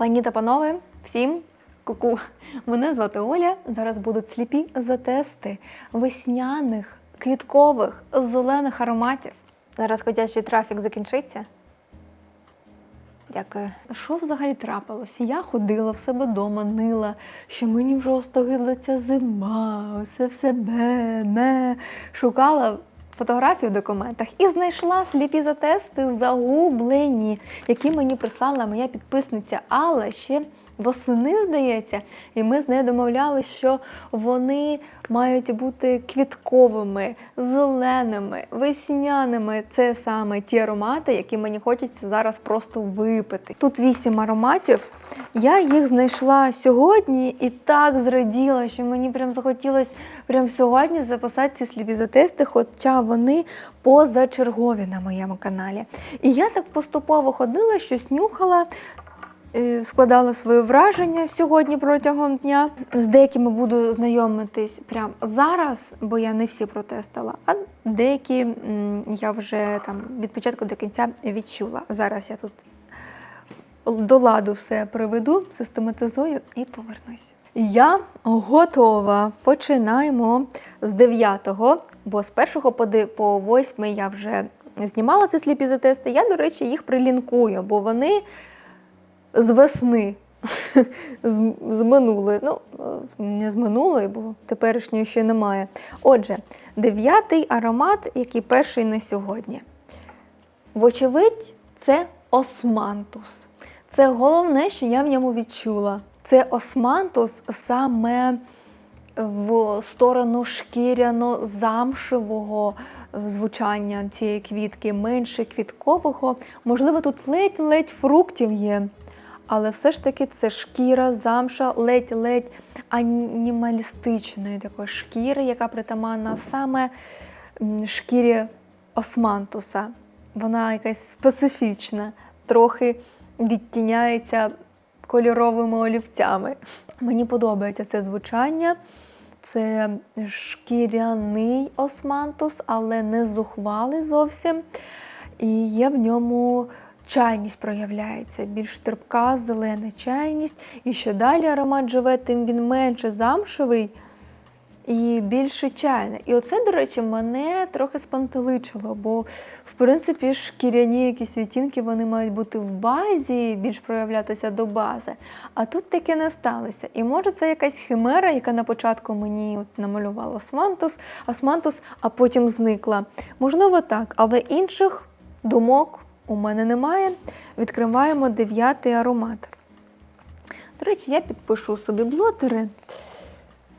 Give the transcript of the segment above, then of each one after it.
Пані та панове, всім ку-ку. Мене звати Оля. Зараз будуть сліпі затести весняних, квіткових, зелених ароматів. Зараз ходячий трафік закінчиться. Дякую. Що взагалі трапилося? Я ходила в себе вдома, нила, що мені вже остогидла ця зима, все в себе, ме. Шукала фотографії в документах і знайшла сліпі затести загублені, які мені прислала моя підписниця Алла ще восени, здається, і ми з нею домовлялися, що вони мають бути квітковими, зеленими, весняними. Це саме ті аромати, які мені хочеться зараз просто випити. Тут вісім ароматів. Я їх знайшла сьогодні і так зраділа, що мені прям захотілося прям сьогодні записати ці сліпі затести, хоча вони позачергові на моєму каналі. І я так поступово ходила, щось нюхала, складала своє враження сьогодні протягом дня. З деякими буду знайомитись прямо зараз, бо я не всі протестила, а деякі я вже там від початку до кінця відчула. Зараз я тут до ладу все приведу, систематизую і повернусь. Я готова. Починаємо з 9-го, бо з 1 по по 8 я вже знімала ці сліпі затести. Я, до речі, їх прилінкую, бо вони з весни. З, з минулої, ну не з минулої, бо теперішньої ще немає. Отже, дев'ятий аромат, який перший на сьогодні. Вочевидь, це османтус. Це головне, що я в ньому відчула. Це османтус саме в сторону шкіряно-замшевого звучання цієї квітки, менше квіткового. Можливо, тут ледь-ледь фруктів є. Але все ж таки це шкіра, замша, ледь-ледь анімалістичної такої шкіри, яка притаманна саме шкірі османтуса. Вона якась специфічна, трохи відтіняється кольоровими олівцями. Мені подобається це звучання. Це шкіряний османтус, але не зухвалий зовсім. І є в ньому чайність проявляється, більш терпка, зелена чайність. І що далі аромат живе, тим він менше замшевий і більше чайне. І оце, до речі, мене трохи спантеличило, бо в принципі шкіряні якісь відтінки вони мають бути в базі, більш проявлятися до бази. А тут таке не сталося. І може це якась химера, яка на початку мені от намалювала османтус, османтус, а потім зникла. Можливо, так, але інших думок у мене немає. Відкриваємо дев'ятий аромат. До речі, я підпишу собі блотери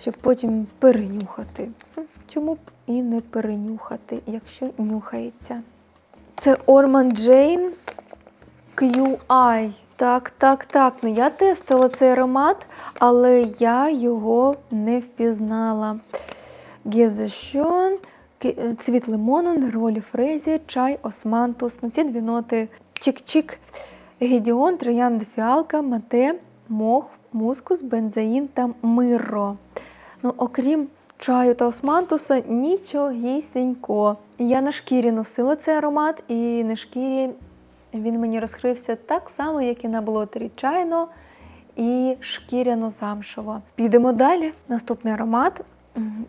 щоб потім перенюхати. Чому б і не перенюхати, якщо нюхається? Це Orman Jane QI. Так, так, так. Ну я тестила цей аромат, але я його не впізнала. Гезешон, цвіт лимону, неролі фрезі, чай, османтус. Ну, ці дві ноти чик-чик. Гедіон, троянда фіалка, мате, мох, мускус, бензаїн та миро. Ну, окрім чаю та османтуса, нічогісінько. Я на шкірі носила цей аромат, і на шкірі він мені розкрився так само, як і на блотері чайно і шкіряно-замшево. Підемо далі. Наступний аромат.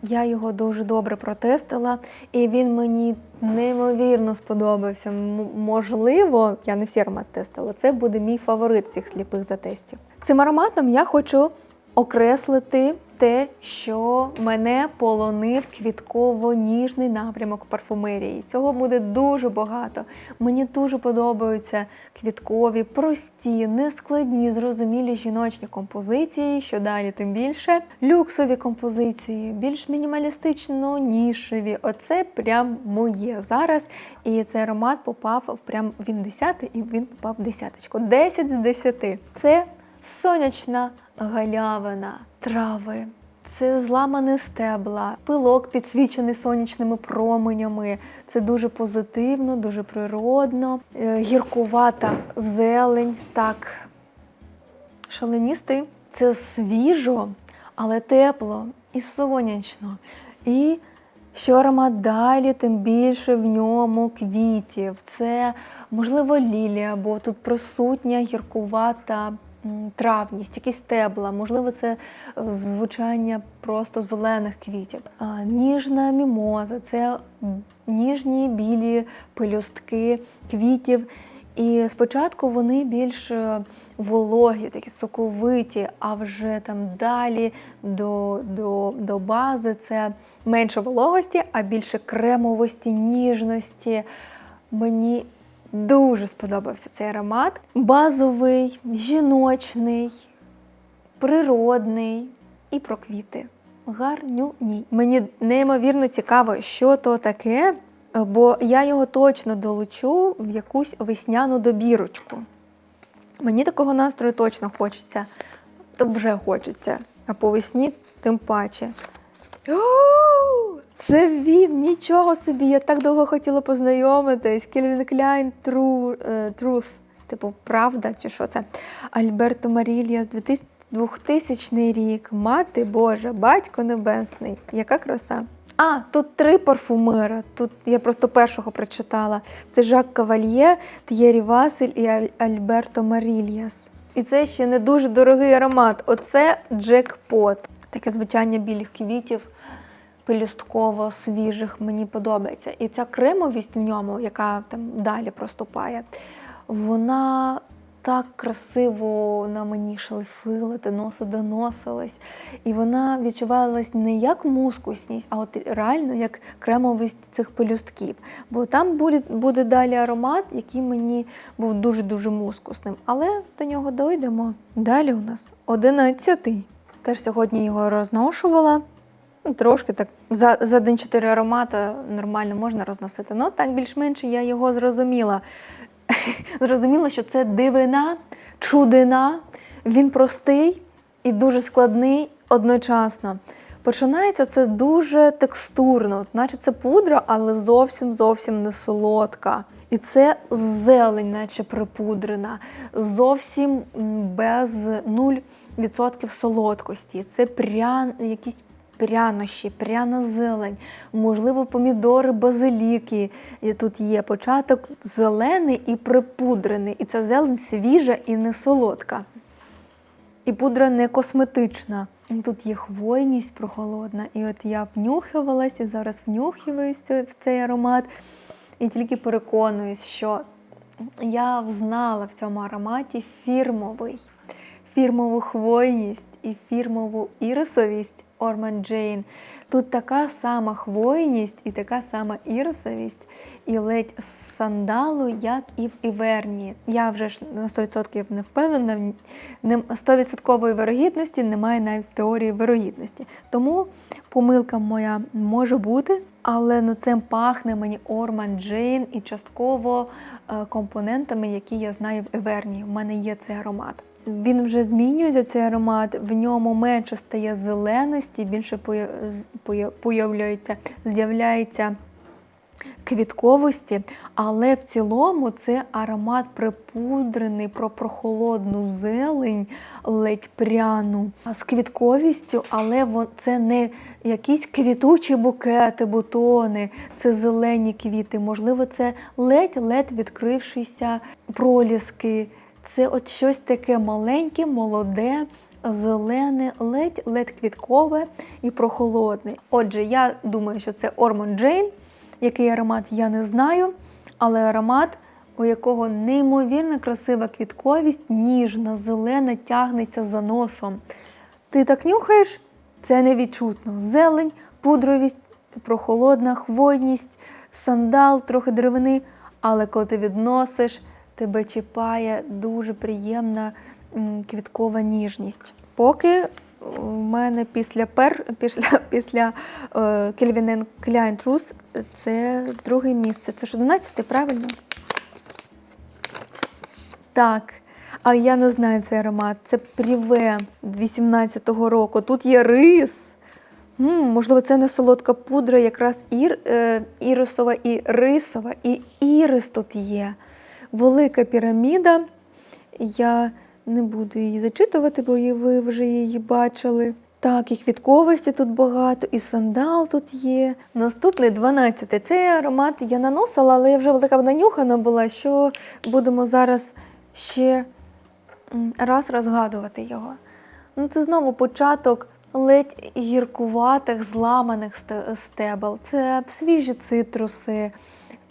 Я його дуже добре протестила, і він мені неймовірно сподобався. Можливо, я не всі аромати тестила. Це буде мій фаворит цих сліпих затестів. Цим ароматом я хочу окреслити те, що мене полонив квітково-ніжний напрямок парфумерії. Цього буде дуже багато. Мені дуже подобаються квіткові, прості, нескладні, зрозумілі жіночні композиції, що далі тим більше. Люксові композиції, більш мінімалістично нішеві. Оце прям моє зараз. І цей аромат попав прям він 10 і він попав в десяточку. 10 з 10. Це сонячна галявина, трави. Це зламане стебла, пилок підсвічений сонячними променями. Це дуже позитивно, дуже природно, Е, гіркувата зелень. Так, шаленістий. Це свіжо, але тепло і сонячно. І що аромат далі, тим більше в ньому квітів. Це, можливо, лілія, бо тут присутня гіркувата травність, якісь стебла, можливо, це е, звучання просто зелених квітів. Ніжна мімоза це ніжні білі пелюстки квітів. І спочатку вони більш е, вологі, такі соковиті, а вже там далі до, до, до бази це менше вологості, а більше кремовості, ніжності. Мені дуже сподобався цей аромат. Базовий, жіночний, природний і про квіти. Гарнюній. Мені неймовірно цікаво, що то таке, бо я його точно долучу в якусь весняну добірочку. Мені такого настрою точно хочеться. Вже хочеться. А по весні тим паче. О, Це він, нічого собі. Я так довго хотіла познайомитись. Calvin Klein True, е. Типу, правда, чи що це? Альберто Марільяс, 2000 рік. Мати Божа, батько небесний. Яка краса. А, тут три парфумера. Тут я просто першого прочитала. Це Жак Кавальє, Т'єрі Васель і Аль- Альберто Марільяс. І це ще не дуже дорогий аромат. Оце джекпот. Таке звучання білих квітів, пелюстково свіжих, мені подобається. І ця кремовість в ньому, яка там далі проступає, вона так красиво на мені шлейфила, до носу доносилась. І вона відчувалась не як мускусність, а от реально як кремовість цих пелюстків. Бо там буде, буде далі аромат, який мені був дуже-дуже мускусним. Але до нього дойдемо. Далі у нас одинадцятий. Теж сьогодні його розношувала. Трошки так за, за день чотири аромати нормально можна розносити. Ну так більш-менш я його зрозуміла. Зрозуміла, що це дивина, чудина. Він простий і дуже складний одночасно. Починається це дуже текстурно, наче це пудра, але зовсім зовсім не солодка. І це зелень, наче припудрена, зовсім без 0% солодкості. Це прян, якісь прянощі, пряна зелень, можливо, помідори, базиліки. І тут є початок зелений і припудрений. І ця зелень свіжа і не солодка. І пудра не косметична. Тут є хвойність прохолодна. І от я внюхувалась і зараз внюхуюсь в цей аромат. І тільки переконуюсь, що я взнала в цьому ароматі фірмовий, фірмову хвойність і фірмову ірисовість Орман Джейн. Тут така сама хвойність і така сама ірисовість, і ледь з сандалу, як і в Іверні. Я вже ж на 100% не впевнена, не- 100% вирогідності немає навіть теорії вирогідності. Тому помилка моя може бути, але ну цим пахне мені Орман Джейн і частково е, компонентами, які я знаю в Еверні. У мене є цей аромат. Він вже змінюється цей аромат, в ньому менше стає зеленості, більше поя- появляється, з'являється квітковості, але в цілому це аромат припудрений про прохолодну зелень, ледь пряну, з квітковістю, але це не якісь квітучі букети, бутони, це зелені квіти. Можливо, це ледь-ледь відкрившися проліски. Це от щось таке маленьке, молоде, зелене, ледь-ледь квіткове і прохолодне. Отже, я думаю, що це Ормон Джейн. Який аромат я не знаю, але аромат, у якого неймовірно красива квітковість, ніжна, зелена, тягнеться за носом. Ти так нюхаєш, це невідчутно. Зелень, пудровість, прохолодна хвойність, сандал, трохи деревини. Але коли ти відносиш, тебе чіпає дуже приємна квіткова ніжність. Поки у мене після пер, після, після Calvin Klein Truth це друге місце. Це ж 11, правильно? Так. Але я не знаю цей аромат. Це Пріве 18-го року. Тут є рис. М, можливо, це не солодка пудра, якраз ір, е, ірисова і рисова. І ірис тут є. Велика піраміда. Я не буду її зачитувати, бо ви вже її бачили. Так, і квітковості тут багато, і сандал тут є. Наступний 12. Цей аромат я наносила, але я вже така нанюхана була, що будемо зараз ще раз розгадувати його. Ну, це знову початок ледь гіркуватих, зламаних сте- стебел. Це свіжі цитруси,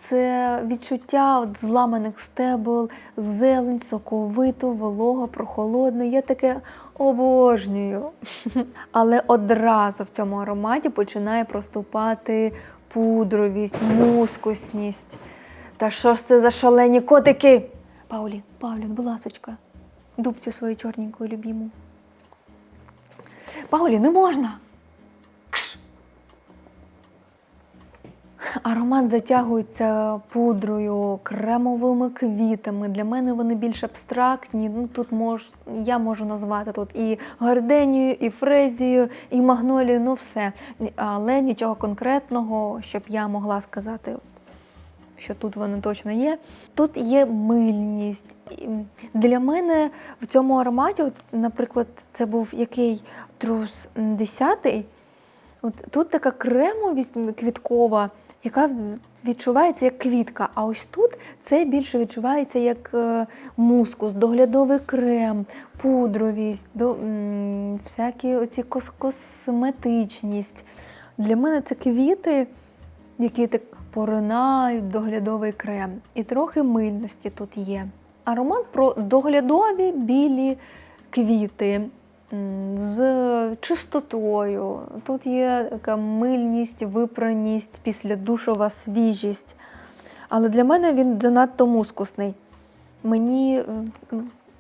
це відчуття от зламаних стебел, зелень, соковито, волого, прохолодне. Я таке обожнюю. Але одразу в цьому ароматі починає проступати пудровість, мускусність. Та що ж це за шалені котики? Паулі, Павлін, будь ласочка, дубцю свою чорненьку любіму. Паулі, не можна. Аромат затягується пудрою, кремовими квітами. Для мене вони більш абстрактні. Ну тут мож, я можу назвати тут і гарденію, і фрезію, і магнолію, ну все. Але нічого конкретного, щоб я могла сказати, що тут воно точно є. Тут є мильність. Для мене в цьому ароматі, от, наприклад, це був який трус 10 От тут така кремовість квіткова, яка відчувається як квітка. А ось тут це більше відчувається як е, мускус, доглядовий крем, пудровість, до, всякі оці кос- косметичність. Для мене це квіти, які так поринають доглядовий крем. І трохи мильності тут є. Аромат про доглядові білі квіти з чистотою. Тут є така мильність, випраність, післядушова свіжість. Але для мене він занадто мускусний. Мені,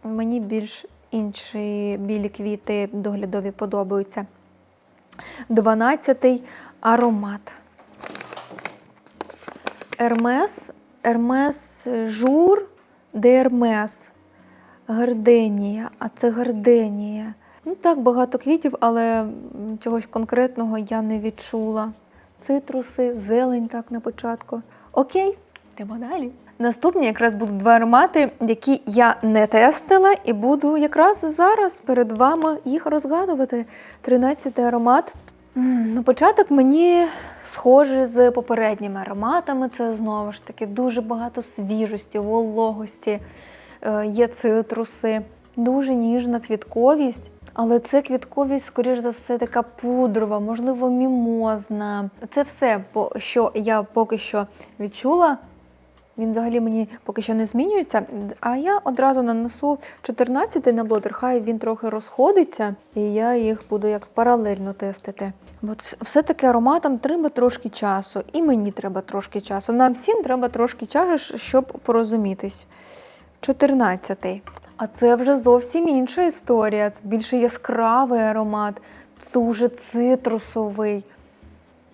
мені більш інші білі квіти доглядові подобаються. Дванадцятий аромат. Ермес, Ермес Жур, де Ермес. Гарденія, а це гарденія. Ну так, багато квітів, але чогось конкретного я не відчула. Цитруси, зелень так на початку. Окей, йдемо далі. Наступні якраз будуть два аромати, які я не тестила, і буду якраз зараз перед вами їх розгадувати. Тринадцятий аромат. На початок мені схоже з попередніми ароматами. Це знову ж таки дуже багато свіжості, вологості, е, є цитруси, дуже ніжна квітковість. Але це квітковість, скоріш за все, така пудрова, можливо, мімозна. Це все, що я поки що відчула. Він взагалі мені поки що не змінюється. А я одразу нанесу 14 на блотер, хай він трохи розходиться, і я їх буду як паралельно тестити. От все-таки ароматам треба трошки часу, і мені треба трошки часу. Нам всім треба трошки часу, щоб порозумітись. 14. А це вже зовсім інша історія. Це більше яскравий аромат, дуже цитрусовий.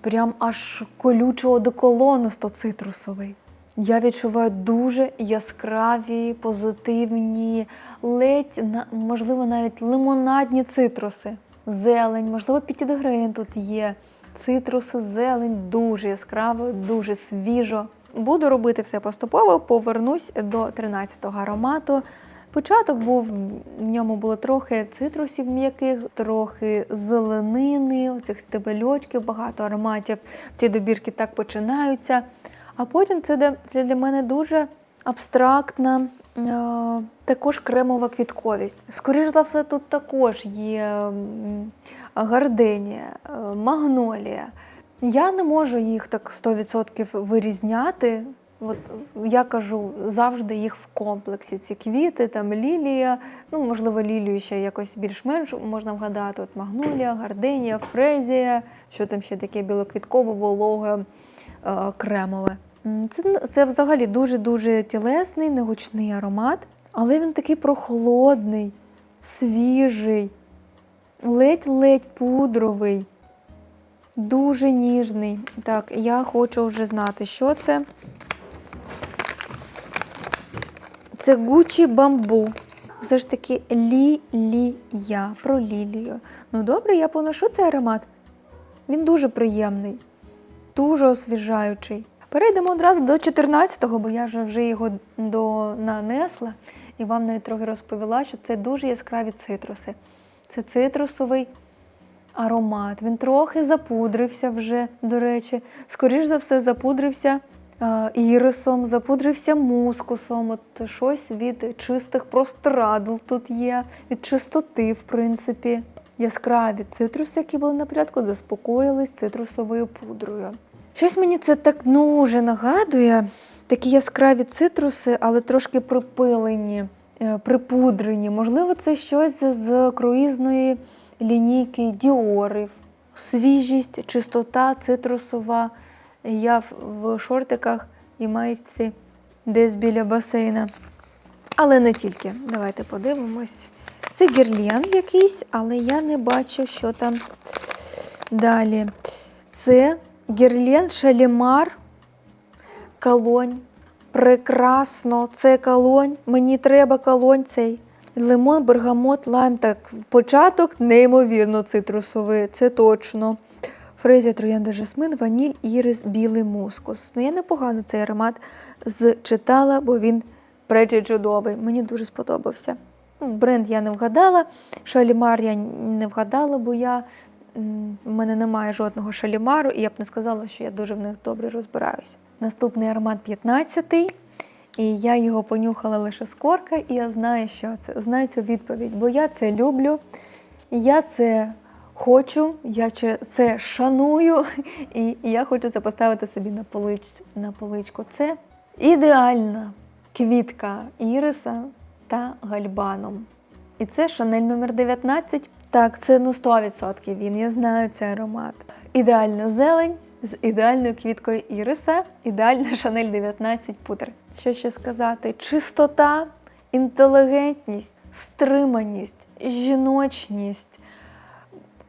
Прям аж колючого деколонусто цитрусовий. Я відчуваю дуже яскраві, позитивні, ледь, можливо, навіть лимонадні цитруси. Зелень, можливо, пітідгрейн тут є. Цитруси, зелень дуже яскраво, дуже свіжо. Буду робити все поступово, повернусь до 13-го аромату. Початок був, в ньому було трохи цитрусів м'яких, трохи зеленини, оцих стебельочків, багато ароматів в цій добірці так починаються. А потім це, для мене дуже абстрактна, е, також кремова квітковість. Скоріш за все, тут також є гарденія, е, магнолія. Я не можу їх так 100% вирізняти. От я кажу завжди їх в комплексі. Ці квіти, там лілія, ну можливо, лілію ще якось більш-менш можна вгадати. От магнолія, гарденія, фрезія, що там ще таке білоквіткове, вологе, е, кремове. Це, це взагалі дуже-дуже тілесний, негучний аромат, але він такий прохолодний, свіжий, ледь-ледь пудровий. Дуже ніжний. Так, я хочу вже знати, що це. Це Гучі бамбу. Все ж таки лілія. Про лілію. Ну добре, я поношу цей аромат. Він дуже приємний, дуже освіжаючий. Перейдемо одразу до 14-го, бо я вже, його до, нанесла і вам навіть трохи розповіла, що це дуже яскраві цитруси. Це цитрусовий аромат. Він трохи запудрився вже, до речі. Скоріш за все, запудрився ірисом, запудрився мускусом. От щось від чистих прострадл тут є, від чистоти, в принципі. Яскраві цитруси, які були на порядку, заспокоїлись цитрусовою пудрою. Щось мені це так дуже нагадує. Такі яскраві цитруси, але трошки припилені, е, припудрені. Можливо, це щось з круїзної лінійки Діорів. Свіжість, чистота цитрусова. Я в- шортиках і маєчці десь біля басейна. Але не тільки. Давайте подивимось. Це гірлен якийсь, але я не бачу, що там далі. Це гірлен Шалімар. Колонь. Прекрасно, це колонь. Мені треба колонь цей. Лимон, бергамот, лайм. Так, початок неймовірно цитрусовий, це точно. Фрезія, троянда, жасмин, ваніль, ірис, білий мускус. Ну, я непогано цей аромат зчитала, бо він пречі чудовий. Мені дуже сподобався. Бренд я не вгадала, шалімар я не вгадала, бо я, в мене немає жодного шалімару, і я б не сказала, що я дуже в них добре розбираюся. Наступний аромат 15-й. І я його понюхала лише з корка, і я знаю, що це. Знаю цю відповідь, бо я це люблю, я це хочу, я це шаную, і, я хочу це поставити собі на, полич, на поличку. Це ідеальна квітка іриса та гальбаном. І це Шанель номер 19. Так, це ну 100% він. Я знаю цей аромат. Ідеальна зелень з ідеальною квіткою іриса, ідеальна Шанель 19 пудр. Що ще сказати? Чистота, інтелігентність, стриманість, жіночність.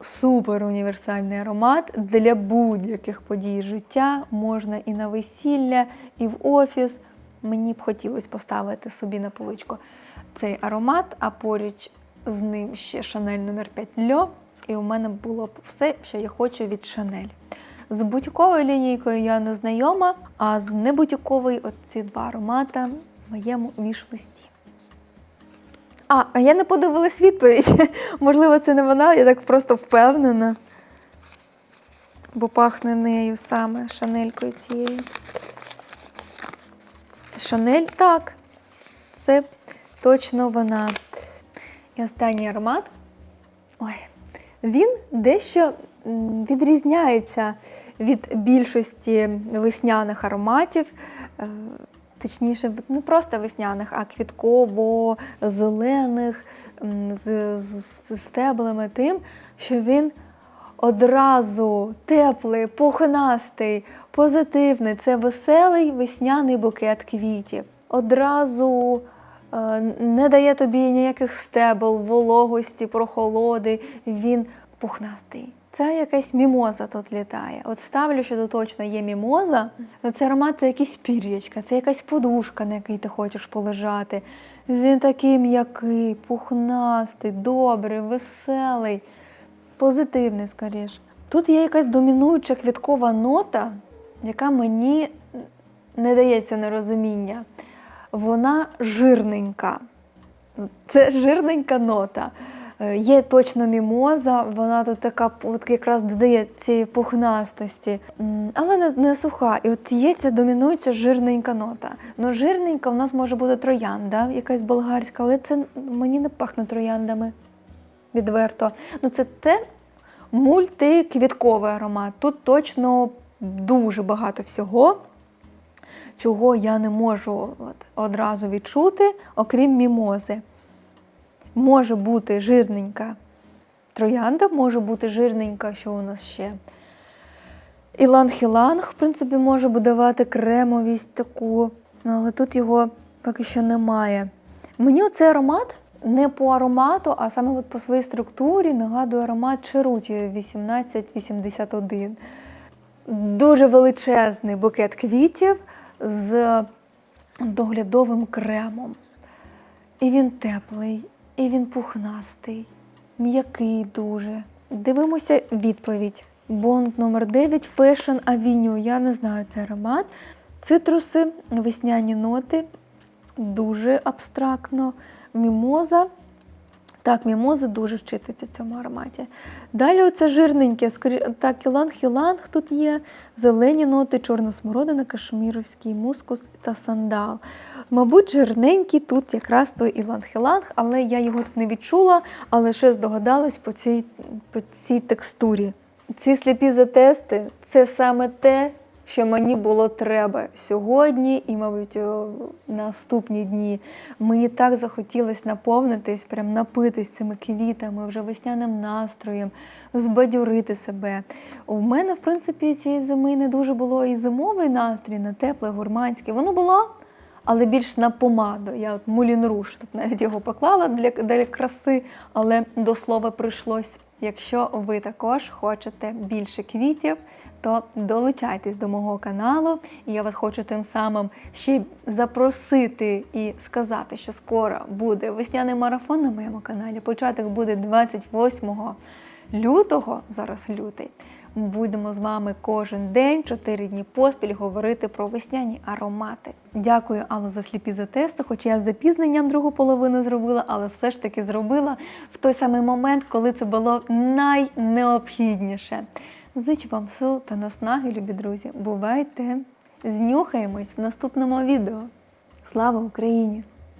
Супер універсальний аромат для будь-яких подій життя. Можна і на весілля, і в офіс. Мені б хотілося поставити собі на поличку цей аромат, а поруч з ним ще Шанель номер 5 Льо. І у мене було б все, що я хочу від Шанель. З бутіковою лінійкою я не знайома, а з небутіковою от ці два аромата в моєму віш-листі. А, а я не подивилась відповідь. Можливо, це не вона, я так просто впевнена. Бо пахне нею саме шанелькою цією. Шанель так. Це точно вона. І останній аромат. Ой, він дещо відрізняється від більшості весняних ароматів. Точніше, не просто весняних, а квітково-зелених з, з, з стеблами тим, що він одразу теплий, пухнастий, позитивний. Це веселий весняний букет квітів. Одразу е, не дає тобі ніяких стебел, вологості, прохолоди. Він пухнастий. Це якась мімоза тут літає. От ставлю, що тут точно є мімоза. Ну, Це аромат це якісь пір'ячка, це якась подушка, на якій ти хочеш полежати. Він такий м'який, пухнастий, добрий, веселий, позитивний, скоріш. Тут є якась домінуюча квіткова нота, яка мені не дається на розуміння. Вона жирненька. Це жирненька нота. Е, Є точно мімоза, вона тут така от якраз додає цієї пухнастості, але не, не суха. І от є ця домінуюча жирненька нота. Ну, жирненька в нас може бути троянда, якась болгарська, але це мені не пахне трояндами відверто. Ну, це те мультиквітковий аромат. Тут точно дуже багато всього, чого я не можу от, одразу відчути, окрім мімози. Може бути жирненька троянда, може бути жирненька, що у нас ще. Іланг-іланг, в принципі, може давати кремовість таку, ну, але тут його поки що немає. Мені оцей аромат не по аромату, а саме от по своїй структурі нагадує аромат Черуті 1881. Дуже величезний букет квітів з доглядовим кремом. І він теплий, і він пухнастий, м'який дуже. Дивимося відповідь. Бонд номер 9 Fashion Avenue. Я не знаю цей аромат. Цитруси, весняні ноти, дуже абстрактно. Мімоза, Так, мімози дуже вчитуються цьому ароматі. Далі оце жирненьке, так, іланг-іланг тут є, зелені ноти, чорна смородина, кашміровський мускус та сандал. Мабуть, жирненький тут якраз той іланг-іланг, але я його тут не відчула, але ще здогадалась по цій, по цій текстурі. Ці сліпі затести це саме те, що мені було треба сьогодні і, мабуть, наступні дні. Мені так захотілося наповнитись, прям напитись цими квітами, вже весняним настроєм, збадьорити себе. У мене, в принципі, цієї зими не дуже було і зимовий настрій, на тепле, гурманське. Воно було, але більш на помаду. Я от Мулін Руш тут навіть його поклала для, для краси, але до слова прийшлось. Якщо ви також хочете більше квітів, то долучайтесь до мого каналу. І я вас хочу тим самим ще запросити і сказати, що скоро буде весняний марафон на моєму каналі. Початок буде 28 лютого, зараз лютий. Будемо з вами кожен день, 4 дні поспіль, говорити про весняні аромати. Дякую, Алло, за сліпі затести, хоч я з запізненням другу половину зробила, але все ж таки зробила в той самий момент, коли це було найнеобхідніше. Зичу вам сил та наснаги, любі друзі. Бувайте! Знюхаємось в наступному відео. Слава Україні!